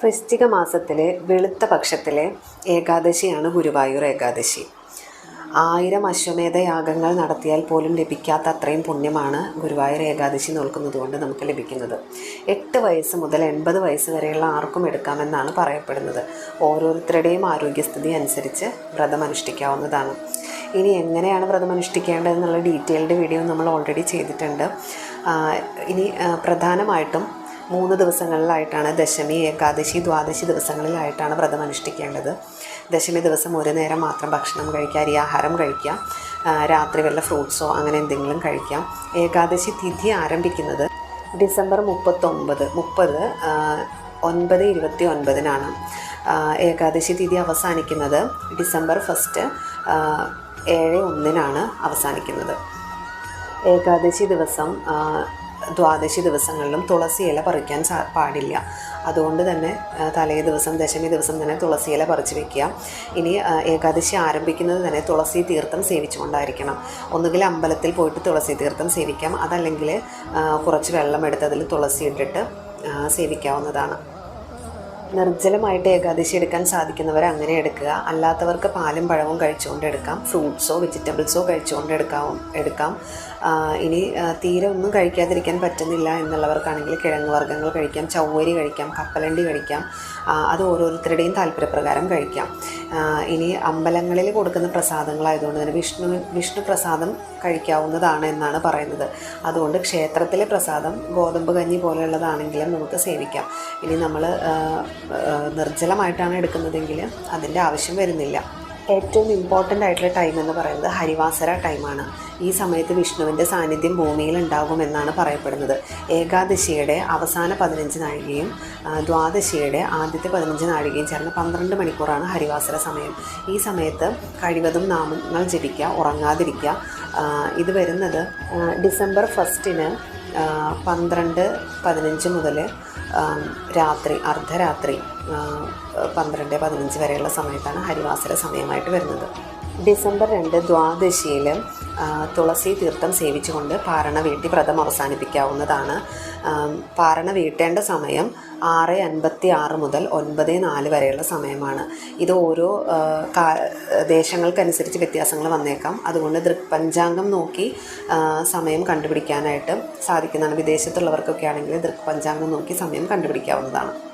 വൃശ്ചിക മാസത്തിലെ വെളുത്ത പക്ഷത്തിലെ ഏകാദശിയാണ് ഗുരുവായൂർ ഏകാദശി. ആയിരം അശ്വമേധ യാഗങ്ങൾ നടത്തിയാൽ പോലും ലഭിക്കാത്ത അത്രയും പുണ്യമാണ് ഗുരുവായൂർ ഏകാദശി നോൽക്കുന്നത് കൊണ്ട് നമുക്ക് ലഭിക്കുന്നത്. എട്ട് വയസ്സ് മുതൽ എൺപത് വയസ്സ് വരെയുള്ള ആർക്കും എടുക്കാമെന്നാണ് പറയപ്പെടുന്നത്. ഓരോരുത്തരുടെയും ആരോഗ്യസ്ഥിതി അനുസരിച്ച് വ്രതം അനുഷ്ഠിക്കാവുന്നതാണ്. ഇനി എങ്ങനെയാണ് വ്രതം അനുഷ്ഠിക്കേണ്ടതെന്നുള്ള ഡീറ്റെയിൽഡ് വീഡിയോ നമ്മൾ ഓൾറെഡി ചെയ്തിട്ടുണ്ട്. ഇനി പ്രധാനമായിട്ടും മൂന്ന് ദിവസങ്ങളിലായിട്ടാണ് ദശമി ഏകാദശി ദ്വാദശി ദിവസങ്ങളിലായിട്ടാണ് വ്രതം അനുഷ്ഠിക്കേണ്ടത്. ദശമി ദിവസം ഒരു നേരം മാത്രം ഭക്ഷണം കഴിക്കുക അരിയാഹാരം കഴിക്കുക രാത്രി വല്ല ഫ്രൂട്ട്സോ അങ്ങനെ എന്തെങ്കിലും കഴിക്കാം. ഏകാദശി തിഥി ആരംഭിക്കുന്നത് ഡിസംബർ മുപ്പത്തൊമ്പത് മുപ്പത് ഒൻപത് ഇരുപത്തി ഒൻപതിനാണ് ഏകാദശി തിഥി അവസാനിക്കുന്നത് ഡിസംബർ ഫസ്റ്റ് ഏഴ് ഒന്നിനാണ് അവസാനിക്കുന്നത്. ഏകാദശി ദിവസം ദ്വാദശി ദിവസങ്ങളിലും തുളസി ഇല പറിക്കാൻ പാടില്ല. അതുകൊണ്ട് തന്നെ തലേ ദിവസം ദശമി ദിവസം തന്നെ തുളസി ഇല പറിച്ച് വെക്കുക. ഇനി ഏകാദശി ആരംഭിക്കുന്നത് തന്നെ തുളസി തീർത്ഥം സേവിച്ചുകൊണ്ടായിരിക്കണം. ഒന്നുകിൽ അമ്പലത്തിൽ പോയിട്ട് തുളസി തീർത്ഥം സേവിക്കാം. അതല്ലെങ്കിൽ കുറച്ച് വെള്ളം എടുത്ത് അതിൽ തുളസി ഇട്ടിട്ട് സേവിക്കാവുന്നതാണ്. നിർജലമായിട്ട് ഏകാദശി എടുക്കാൻ സാധിക്കുന്നവർ അങ്ങനെ എടുക്കുക. അല്ലാത്തവർക്ക് പാലും പഴവും കഴിച്ചുകൊണ്ട് എടുക്കാം. ഫ്രൂട്ട്സോ വെജിറ്റബിൾസോ കഴിച്ചുകൊണ്ട് എടുക്കാം. എടുക്കാം ഇനി തീരെ ഒന്നും കഴിക്കാതിരിക്കാൻ പറ്റുന്നില്ല എന്നുള്ളവർക്കാണെങ്കിൽ കിഴങ്ങ് വർഗങ്ങൾ കഴിക്കാം ചവ്വരി കഴിക്കാം കപ്പലണ്ടി കഴിക്കാം. അത് ഓരോരുത്തരുടെയും താല്പര്യപ്രകാരം കഴിക്കാം. ഇനി അമ്പലങ്ങളിൽ കൊടുക്കുന്ന പ്രസാദങ്ങളായതുകൊണ്ട് തന്നെ വിഷ്ണു വിഷ്ണു പ്രസാദം കഴിക്കാവുന്നതാണ് എന്നാണ് പറയുന്നത്. അതുകൊണ്ട് ക്ഷേത്രത്തിലെ പ്രസാദം ഗോതമ്പ് കഞ്ഞി പോലെയുള്ളതാണെങ്കിലും നമുക്ക് സേവിക്കാം. ഇനി നമ്മൾ നിർജലമായിട്ടാണ് എടുക്കുന്നതെങ്കിൽ അതിന്റെ ആവശ്യം വരുന്നില്ല. ഏറ്റവും ഇമ്പോർട്ടന്റ് ആയിട്ടുള്ള ടൈം എന്ന് പറയുന്നത് ഹരിവാസര ടൈമാണ് ഈ സമയത്ത് വിഷ്ണുവിന്റെ സാന്നിധ്യം ഭൂമിയിൽ ഉണ്ടാകുമെന്നാണ് പറയപ്പെടുന്നത്. ഏകാദശിയുടെ അവസാന പതിനഞ്ച് നാഴികയും ദ്വാദശിയുടെ ആദ്യത്തെ പതിനഞ്ച് നാഴികയും ചേർന്ന് പന്ത്രണ്ട് മണിക്കൂറാണ് ഹരിവാസര സമയം. ഈ സമയത്ത് കഴിവതും നാമങ്ങൾ ജപിക്കുക ഉറങ്ങാതിരിക്കുക. ഇത് വരുന്നത് ഡിസംബർ ഫസ്റ്റിന് പന്ത്രണ്ട് പതിനഞ്ച് മുതൽ രാത്രി അർദ്ധരാത്രി പന്ത്രണ്ട് പതിനഞ്ച് വരെയുള്ള സമയത്താണ് ഹരിവാസര സമയമായിട്ട് വരുന്നത്. ഡിസംബർ രണ്ട് ദ്വാദശിയിൽ തുളസി തീർത്ഥം സേവിച്ചുകൊണ്ട് പാരണ വീട്ടി വ്രതം അവസാനിപ്പിക്കാവുന്നതാണ്. പാരണ വീട്ടേണ്ട സമയം ആറ് അൻപത്തി ആറ് മുതൽ ഒൻപത് നാല് വരെയുള്ള സമയമാണ്. ഇത് ഓരോ കാ- ദേശങ്ങൾക്കനുസരിച്ച് വ്യത്യാസങ്ങൾ വന്നേക്കാം. അതുകൊണ്ട് ദൃക്പഞ്ചാംഗം നോക്കി സമയം കണ്ടുപിടിക്കാനായിട്ട് സാധിക്കുന്നതാണ്. വിദേശത്തുള്ളവർക്കൊക്കെ ആണെങ്കിൽ ദൃക്പഞ്ചാംഗം നോക്കി സമയം കണ്ടുപിടിക്കാവുന്നതാണ്.